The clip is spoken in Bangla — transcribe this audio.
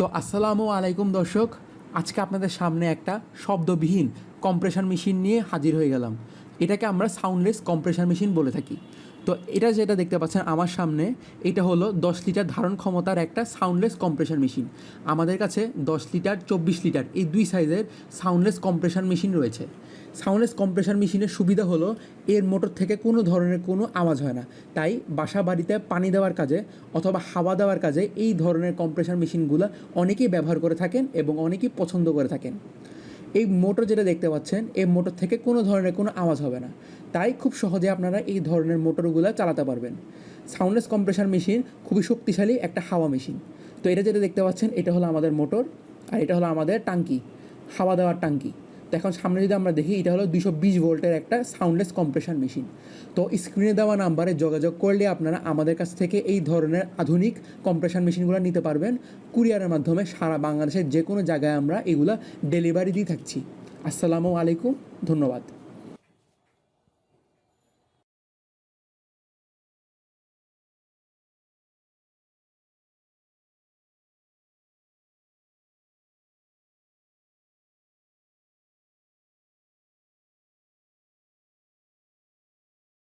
তো আসসালামু আলাইকুম দর্শক। আজকে আপনাদের সামনে একটা শব্দবিহীন কম্প্রেশন মেশিন নিয়ে হাজির হয়ে গেলাম। এটাকে আমরা সাউন্ডলেস কম্প্রেশন মেশিন বলে থাকি। তো এটা যেটা দেখতে পাচ্ছেন আমার সামনে, এটা হলো দশ লিটার ধারণ ক্ষমতার একটা সাউন্ডলেস কম্প্রেশন মেশিন আমাদের কাছে দশ লিটার, চব্বিশ লিটার, এই দুই সাইজের সাউন্ডলেস কম্প্রেশন মেশিন রয়েছে। সাউন্ডলেস কম্প্রেশন মেশিনের সুবিধা হলো, এর মোটর থেকে কোনো ধরনের কোনো আওয়াজ হয় না। তাই বাসা বাড়িতে পানি দেওয়ার কাজে অথবা হাওয়া দেওয়ার কাজে এই ধরনের কম্প্রেশন মেশিনগুলো অনেকেই ব্যবহার করে থাকেন এবং অনেকেই পছন্দ করে থাকেন। এই মোটর যেটা দেখতে পাচ্ছেন, এই মোটর থেকে কোনো ধরনের কোনো আওয়াজ হবে না। তাই খুব সহজে আপনারা এই ধরনের মোটরগুলো চালাতে পারবেন। সাউন্ডলেস কম্প্রেশন মেশিন খুবই শক্তিশালী একটা হাওয়া মেশিন তো এটা যেটা দেখতে পাচ্ছেন, এটা হলো আমাদের মোটর আর এটা হলো আমাদের টাঙ্কি, হাওয়া দেওয়ার টাঙ্কি। তো এখন সামনে যদি আমরা দেখি, এটা হলো দুশো বিশ ভোল্টের একটা সাউন্ডলেস কম্প্রেশন মেশিন তো স্ক্রিনে দেওয়া নাম্বারে যোগাযোগ করলে আপনারা আমাদের কাছ থেকে এই ধরনের আধুনিক কম্প্রেশন মেশিনগুলো নিতে পারবেন। কুরিয়ারের মাধ্যমে সারা বাংলাদেশের যে কোনো জায়গায় আমরা এগুলো ডেলিভারি দিয়ে থাকছি। আসসালামু আলাইকুম, ধন্যবাদ।